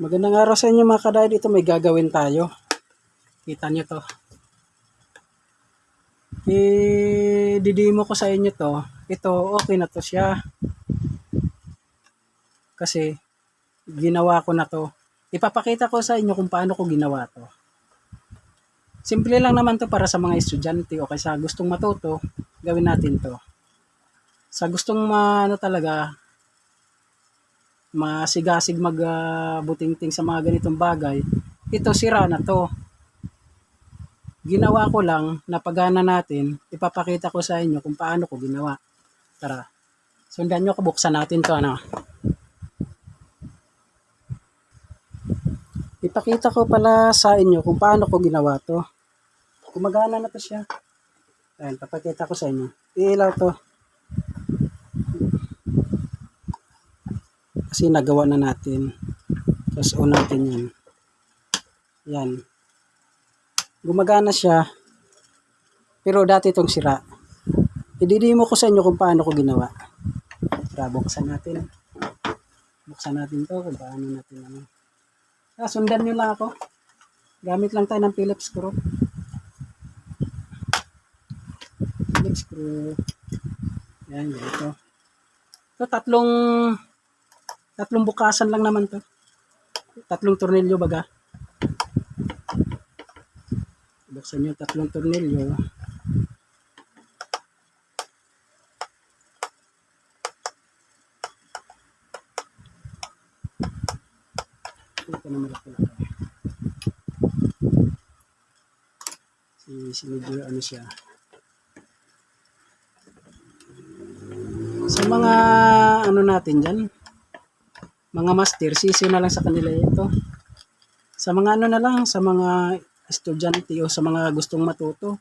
Magandang araw sa inyo mga kadayad. Ito may gagawin tayo. Kita nyo to. I-didimo ko sa inyo to. Ito, okay na to siya. Kasi, ginawa ko na to. Ipapakita ko sa inyo kung paano ko ginawa to. Simple lang naman to para sa mga estudyante o kaya sa gustong matuto, gawin natin to. Sa gustong ma, ano talaga, masigasig magbutingting sa mga ganitong bagay, ito sira na to. Ginawa ko lang, napagana natin, ipapakita ko sa inyo kung paano ko ginawa. Tara, sundan nyo, buksan natin to ano. Ipakita ko pala sa inyo kung paano ko ginawa to. Gumagana na to siya. Ayan, papakita ko sa inyo. Ilaw to. Kasi nagawa na natin. Tapos on natin yan. Yan. Gumagana siya. Pero dati itong sira. Ididimo ko sa inyo kung paano ko ginawa. Tara, buksan natin. Buksan natin to kung paano natin ano. Ah, sundan nyo lang ako. Gamit lang tayo ng Phillips screw. Phillips screw. Yan, ganito. Ito, tatlong tatlong bukasan lang naman to. Tatlong tornilyo baga. Buksan nyo tatlong tornilyo. Ito na malaki. Si, si medyo ano siya. Sa mga ano natin dyan, mga master, sisi na lang sa kanila ito. Sa mga ano na lang, sa mga estudyante o sa mga gustong matuto,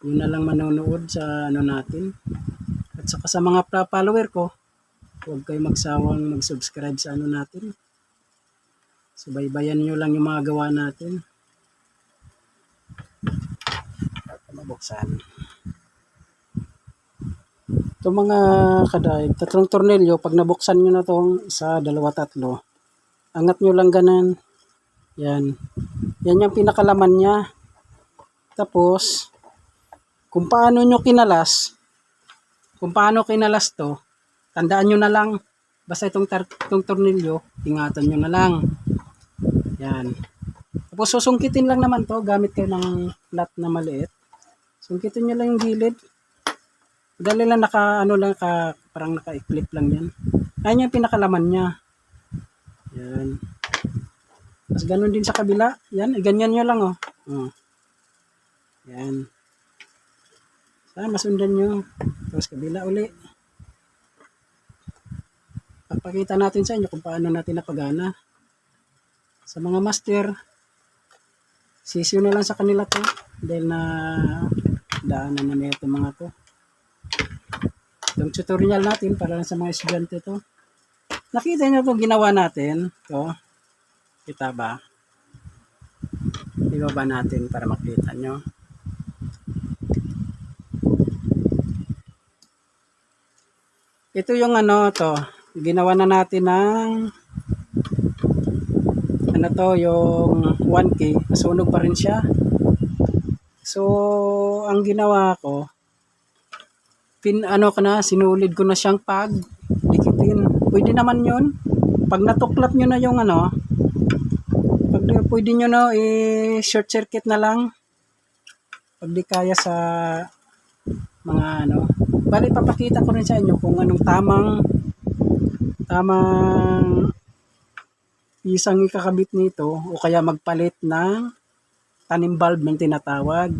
yun na lang manonood sa ano natin. At saka sa mga follower ko, huwag kayo magsawang mag-subscribe sa ano natin. Subaybayan nyo lang yung mga gawa natin. At mabuksan. Ito mga kadaig, tatlong tornilyo, pag nabuksan nyo na itong isa, dalawa, tatlo, angat nyo lang ganan. Yan. Yan yung pinakalaman niya. Tapos, kung paano nyo kinalas, kung paano kinalas to, tandaan nyo na lang, basta itong, itong tornilyo, ingatan nyo na lang. Yan. Tapos susungkitin lang naman to, gamit kayo ng flat na maliit. Sungkitin nyo lang yung gilid. Dali lang naka, ano lang, ka, parang naka-clip lang yan. Ayan yung pinakalaman niya. Yan. Tapos ganun din sa kabila. Yan, ganyan nyo lang, oh. oh. Yan. Sana masundan nyo. Tapos kabila uli. Papakita natin sa inyo kung paano natin napagana. Sa mga master, sisiyo na lang sa kanila to. Dahil na daanan na nito mga to. Yung tutorial natin para lang sa mga estudyante to. Nakita nyo itong ginawa natin. To. Kita ba? Ibaba natin para makita nyo. Ito yung ano to. Ginawa na natin ng ano to yung 1K. Nasunog pa rin siya. So, ang ginawa ko, pin ano ko na, sinulid ko na siyang pag dikitin. Pwede naman yun. Pag natuklap nyo na yung ano, pag pwede nyo na i-short circuit na lang. Pag di kaya sa mga ano. Bali, papakita ko rin sa inyo kung anong tamang tamang isang ikakabit nito o kaya magpalit ng tanim bulb ng tinatawag.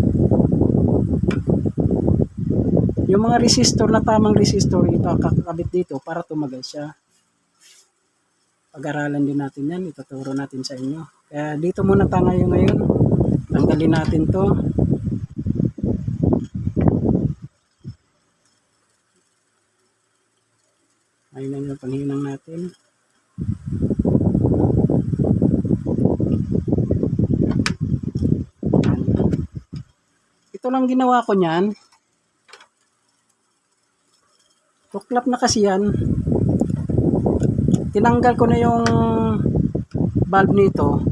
Yung mga resistor na tamang resistor ipakakabit dito para tumagal siya. Pag-aralan din natin yan, ituturo natin sa inyo. Kaya dito muna tayo ngayon. Tanggalin natin to. Ayun na yung panghinang natin. Ito lang ginawa ko niyan. Tuklap na kasi yan. Tinanggal ko na yung valve nito.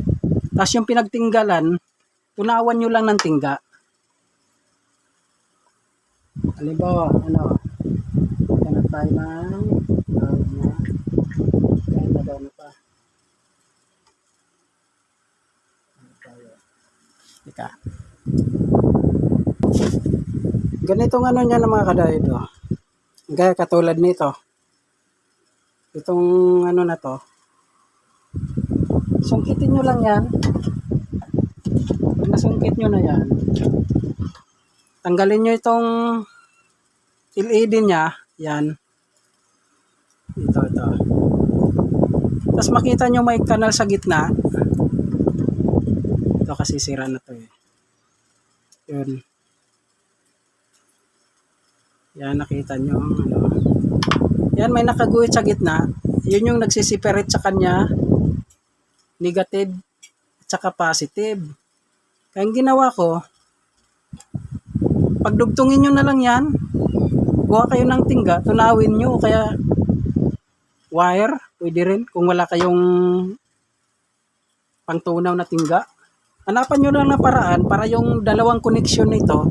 Tapos yung pinagtinggalan, tunawan nyo lang ng tingga. Halimbawa, ano, ganap tayo ng valve na daw na. Ganitong ano niya ng mga kadayod, oh. Gaya katulad nito. Itong ano na to. Sungkitin nyo lang yan. Nasungkit nyo na yan, tanggalin nyo itong LED niya. Yan. Ito, ito. Tapos makita nyo may kanal sa gitna. Ito kasi sira na to eh. Yun. Yan, nakita nyo. ang Ano. Yan, may nakaguhit sa gitna. Yun yung nagsisiperate sa kanya. Negative at saka positive. Kaya ginawa ko, pagdugtungin nyo na lang yan, kuha kayo ng tingga, tunawin nyo, kaya wire, pwede rin, kung wala kayong pangtunaw na tingga. Hanapan nyo lang na paraan para yung dalawang connection nito,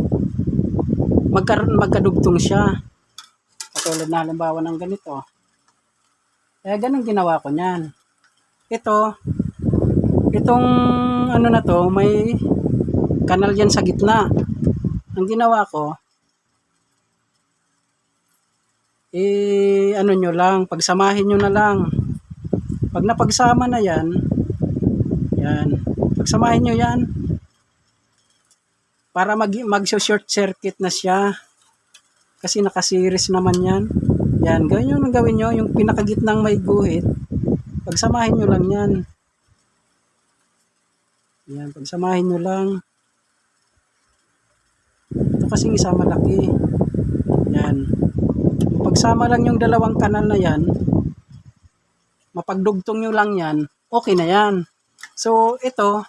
magkaroon magkadugtong siya. Katulad na halimbawa ng ganito. Kaya ganun ginawa ko niyan. Ito, itong ano na to, may kanal yan sa gitna. Ang ginawa ko, eh, ano nyo lang, pagsamahin nyo na lang. Pag napagsama na yan, yan, pagsamahin nyo yan, para mag, mag-short circuit na siya. Kasi nakasiris naman yan. Yan, gawin yung gawin nyo, yung pinakagitnang may guhit, pagsamahin nyo lang yan. Yan, pagsamahin nyo lang. Ito kasing isa malaki. Yan. Pagsama lang yung dalawang kanal na yan, mapagdugtong nyo lang yan, okay na yan. So, ito,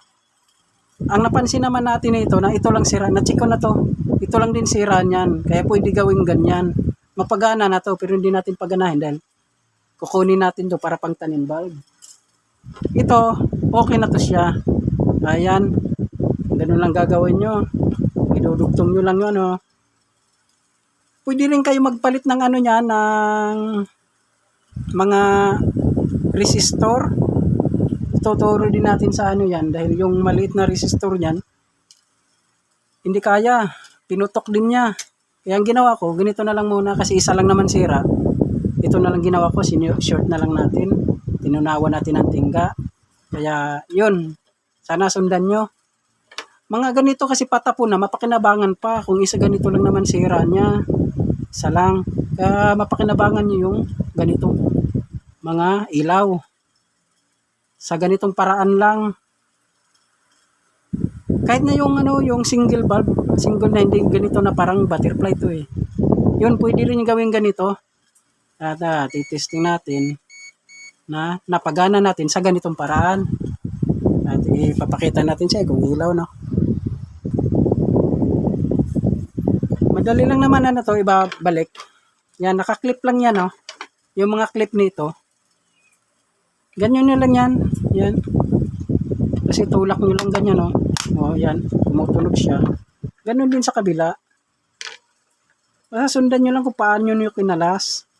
ang napansin naman natin ito na ito lang sira. Na-check ko na to. Ito lang din sira niyan. Kaya pwede gawing ganyan. Mapagana na to pero hindi natin paganahin dahil kukunin natin to para pang tanim bulb. Ito, okay na to siya. Ayan. Ganun lang gagawin nyo. Idudugtong nyo lang yun. Oh. Pwede rin kayo magpalit ng ano niya, ng mga resistor tuturo din natin sa ano yan dahil yung maliit na resistor niyan hindi kaya. Pinutok din niya. Kaya ang ginawa ko ganito na lang muna kasi isa lang naman sira. Ito na lang ginawa ko short na lang natin. Tinunawan natin ang tingga. Kaya yun. Sana sundan nyo. Mga ganito kasi patapo na mapakinabangan pa. Kung isa ganito lang naman sira niya isa lang. Kaya mapakinabangan nyo yung ganitong mga ilaw sa ganitong paraan lang. Kahit na yung ano, yung single bulb, single na hindi ganito na parang butterfly to eh. Yun, pwede rin gawin ganito. At uh, titesting natin na napagana natin sa ganitong paraan. At ipapakita natin siya kung ilaw, no? Madali lang naman ano to, ibabalik. Yan, nakaklip lang yan, no? Yung mga clip nito, Ganyan nyo lang yan. Yan. Kasi tulak nyo lang ganyan, no? O, yan. Tumutunog siya. Ganon din sa kabila. Basta sundan nyo lang kung paano nyo kinalas.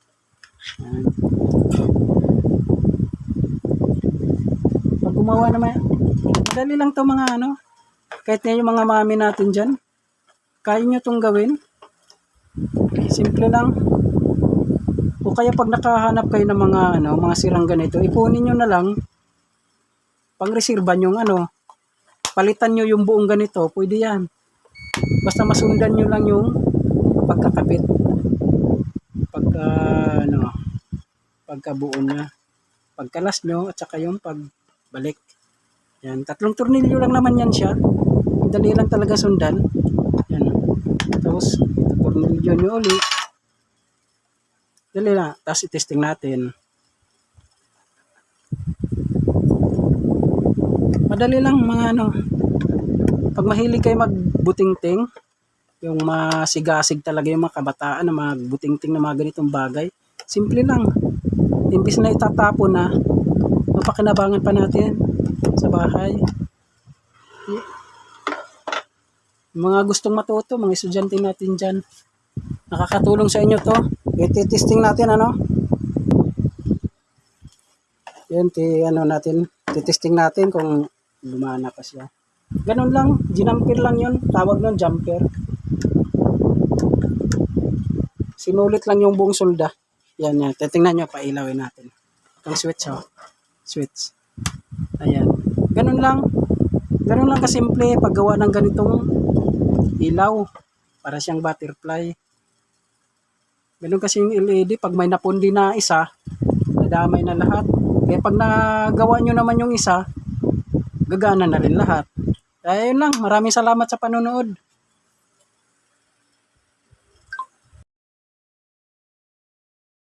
Yan. Pag gumawa naman, madali lang to mga ano. Kahit na yung mga mami natin dyan. Kaya nyo itong gawin. Simple lang. Kaya pag nakahanap kayo ng mga ano, mga sirang ganito, ipunin niyo na lang pangreserba yung ano, palitan niyo yung buong ganito, pwede yan. Basta masundan niyo lang yung pagkakabit. Pagka ano, pagkabuo niya. Pagkalas nyo at saka yung pagbalik. Yan, tatlong tornilyo lang naman yan siya. Dali lang talaga sundan. Yan. Tapos, ito tornilyo nyo ulit. Dali na. Tapos i-testing natin. Madali lang mga ano. Pag mahilig kayo magbutingting, yung masigasig talaga yung mga kabataan na magbutingting na mga ganitong bagay, simple lang. Imbis na itatapon na, mapakinabangan pa natin. sa bahay. Mga gustong matuto, mga estudyante natin dyan. Nakakatulong sa inyo to. I-testing natin ano. Yan, ti, ano natin, titesting natin kung lumana pa siya. Ganun lang, ginamper lang yun. Tawag nun, jumper. Sinulit lang yung buong solda. Yan, yan. Titingnan nyo, pailawin natin. Itong switch, oh. Switch. Ayan. Ganun lang. Ganun lang kasimple paggawa ng ganitong ilaw. Para siyang butterfly. Ganun kasi yung LED. Pag may napundi na isa, nadamay na lahat. Kaya pag nagawa nyo naman yung isa, gagana na rin lahat. Kaya yun lang. Maraming salamat sa panonood.